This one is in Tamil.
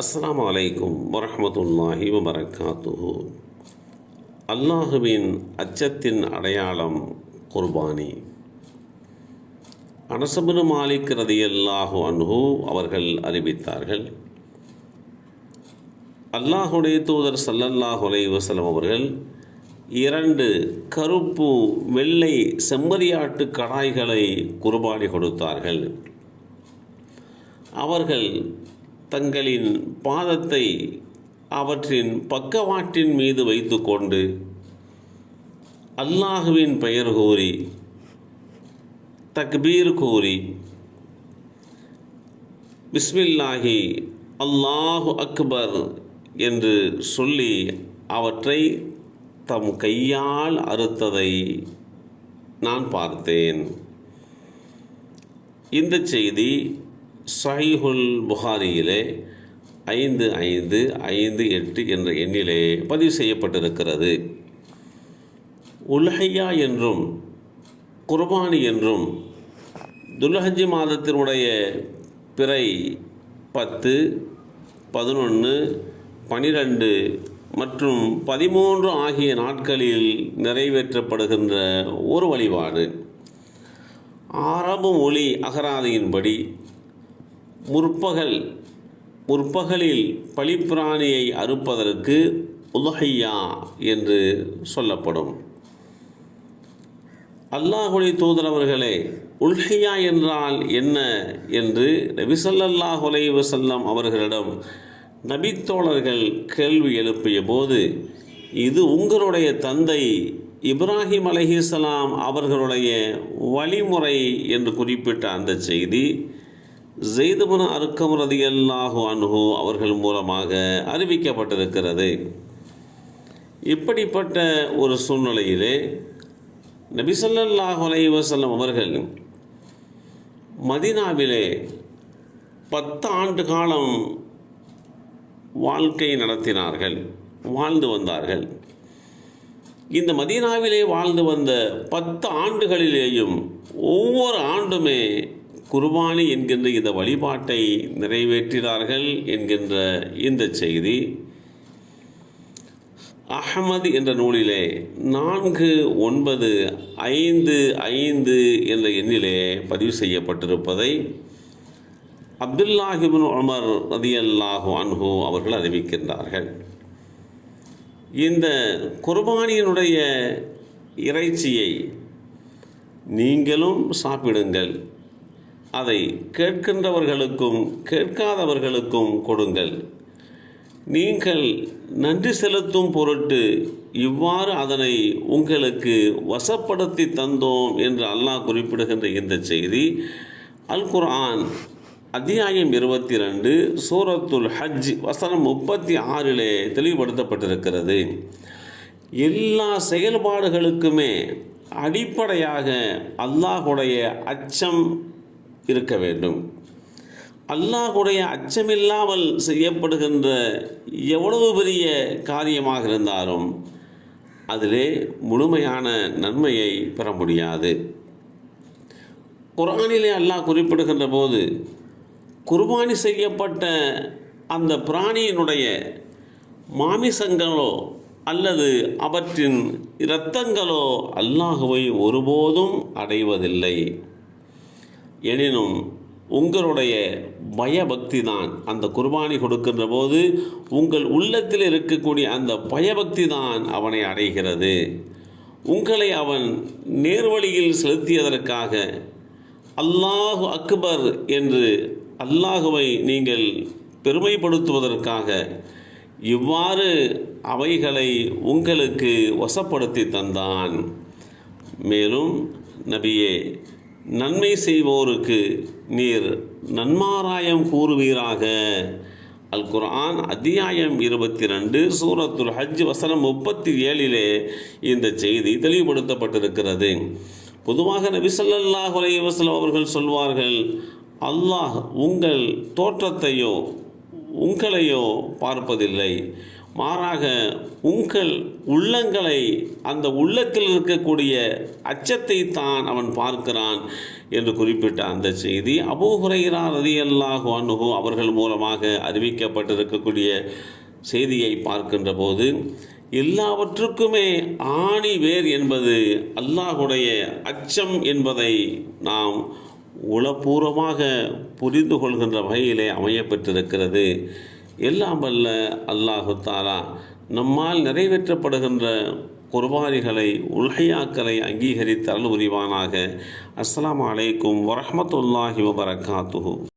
அஸ்லாம் அலைக்கும் வரமத்துல்லாஹி வபரகாத்துஹு. அல்லாஹுவின் அச்சத்தின் அடையாளம் குர்பானி. அனசபுனு மாலிக் ரதியல்லாஹு அன்ஹு அவர்கள் அறிவித்தார்கள் அல்லாஹுடைய தூதர் ஸல்லல்லாஹு அலை வசலம் அவர்கள் இரண்டு கருப்பு வெள்ளை செம்மறியாட்டு கடாய்களை குர்பானி கொடுத்தார்கள். அவர்கள் தங்களின் பாதத்தை அவற்றின் பக்கவாட்டின் மீது வைத்துக்கொண்டு அல்லாஹுவின் பெயர் கூறி தக்பீர் கூறி பிஸ்மில்லாஹி அல்லாஹு அக்பர் என்று சொல்லி அவற்றை தம் கையால் அறுத்ததை நான் பார்த்தேன். இந்த செய்தி சஹீஹுல் புகாரியிலே ஐந்து ஐந்து ஐந்து எட்டு என்ற எண்ணிலே பதிவு செய்யப்பட்டிருக்கிறது. உல்ஹையா என்றும் குர்பானி என்றும் துல்ஹஜி மாதத்தினுடைய பிறை பத்து பதினொன்று பனிரெண்டு மற்றும் பதிமூன்று ஆகிய நாட்களில் நிறைவேற்றப்படுகின்ற ஒரு வழிபாடு. அரபு மொழி அகராதியின்படி முற்பகல் முற்பகலில் பழிப்பிராணியை அறுப்பதற்கு உலஹையா என்று சொல்லப்படும். அல்லாஹுடைய தூதரவர்களே உல்ஹையா என்றால் என்ன என்று நபிசல்லாஹ் அலைஹி அவர்களிடம் நபித்தோழர்கள் கேள்வி எழுப்பிய போது இது உங்களுடைய தந்தை இப்ராஹிம் அலஹிசலாம் அவர்களுடைய வழிமுறை என்று குறிப்பிட்ட அந்த செய்தி ஜெய்துபுன அருக்கம் ரதி அல்லாஹு அன்ஹு அவர்கள் மூலமாக அறிவிக்கப்பட்டிருக்கிறது. இப்படிப்பட்ட ஒரு சூழ்நிலையிலே நபிசல்லாஹு அலை வசல்லம் அவர்கள் மதினாவிலே பத்து ஆண்டு காலம் வாழ்க்கை நடத்தினார்கள் வாழ்ந்து வந்தார்கள். இந்த மதீனாவிலே வாழ்ந்து வந்த பத்து ஆண்டுகளிலேயும் ஒவ்வொரு ஆண்டுமே குர்பானி என்கின்ற இந்த வழிபாட்டை நிறைவேற்றினார்கள் என்கின்ற இந்த செய்தி. அஹமது என்ற நூலிலே நான்கு ஒன்பது ஐந்து ஐந்து என்ற எண்ணிலே பதிவு செய்யப்பட்டிருப்பதை அப்துல்லாஹிபின் உமர் ரதியல்லாஹு அன்ஹு அவர்கள் அறிவிக்கின்றார்கள். இந்த குர்பானியினுடைய இறைச்சியை நீங்களும் சாப்பிடுங்கள். அதை கேட்கின்றவர்களுக்கும் கேட்காதவர்களுக்கும் கொடுங்கள். நீங்கள் நன்றி செலுத்தும் பொருட்டு இவ்வாறு அதனை உங்களுக்கு வசப்படுத்தி தந்தோம் என்று அல்லாஹ் குறிப்பிடுகின்ற இந்த செய்தி அல் குர்ஆன் அத்தியாயம் இருபத்தி ரெண்டு சூரத்துல் ஹஜ் வசனம் முப்பத்தி ஆறிலே தெளிவுபடுத்தப்பட்டிருக்கிறது. எல்லா செயல்பாடுகளுக்குமே அடிப்படையாக அல்லாஹுடைய அச்சம் இருக்க வேண்டும். அல்லாஹுடைய அச்சமில்லாமல் செய்யப்படுகின்ற எவ்வளவு பெரிய காரியமாக இருந்தாலும் அதிலே முழுமையான நன்மையை பெற முடியாது. குரானிலே அல்லாஹ் குறிப்பிடுகின்ற போது குர்பானி செய்யப்பட்ட அந்த பிராணியினுடைய மாமிசங்களோ அல்லது அவற்றின் இரத்தங்களோ அல்லாஹுவை ஒருபோதும் அடைவதில்லை. எனினும் உங்களுடைய பயபக்தி தான் அந்த குர்பானி கொடுக்கின்ற போது உங்கள் உள்ளத்தில் இருக்கக்கூடிய அந்த பயபக்தி தான் அவனை அடைகிறது. உங்களை அவன் நேர்வழியில் செலுத்தியதற்காக அல்லாஹு அக்பர் என்று அல்லாஹுவை நீங்கள் பெருமைப்படுத்துவதற்காக இவ்வாறு அவைகளை உங்களுக்கு வசப்படுத்தி தந்தான். மேலும் நபியே நன்மை செய்வோருக்கு நீர் நன்மாராயம் கூறுவீராக. அல் குர்ஆன் அத்தியாயம் இருபத்தி ரெண்டு சூரத்துல் ஹஜ் வசனம் முப்பத்தி ஏழிலே இந்த செய்தி தெளிவுபடுத்தப்பட்டிருக்கிறது. பொதுவாக நபிசல்லாஹ் ஸல்லல்லாஹு அவர்கள் சொல்வார்கள் அல்லாஹ் உங்கள் தோற்றத்தையோ உங்களையோ பார்ப்பதில்லை. மாறாக உங்கள் உள்ளங்களை அந்த உள்ளத்தில் இருக்கக்கூடிய அச்சத்தை தான் அவன் பார்க்கிறான் என்று குறிப்பிட்ட அந்த செய்தி அபூ ஹுரைரா ரதியல்லாஹு அன்ஹு அவர்கள் மூலமாக அறிவிக்கப்பட்டிருக்கக்கூடிய செய்தியை பார்க்கின்ற போது எல்லாவற்றுக்குமே ஆணி வேர் என்பது அல்லாஹுடைய அச்சம் என்பதை நாம் உளப்பூர்வமாக புரிந்து கொள்கின்ற வகையிலே அமையப்பெற்றிருக்கிறது. எல்லாம் வல்ல அல்லாஹு தாலா நம்மால் நிறைவேற்றப்படுகின்ற குர்பானிகளை உல்ஹையாக்களை அங்கீகரித்து அருள் புரிவானாக. அஸ்ஸலாமு அலைக்கும் வரஹ்மத்துல்லாஹி வபரகாத்துஹு.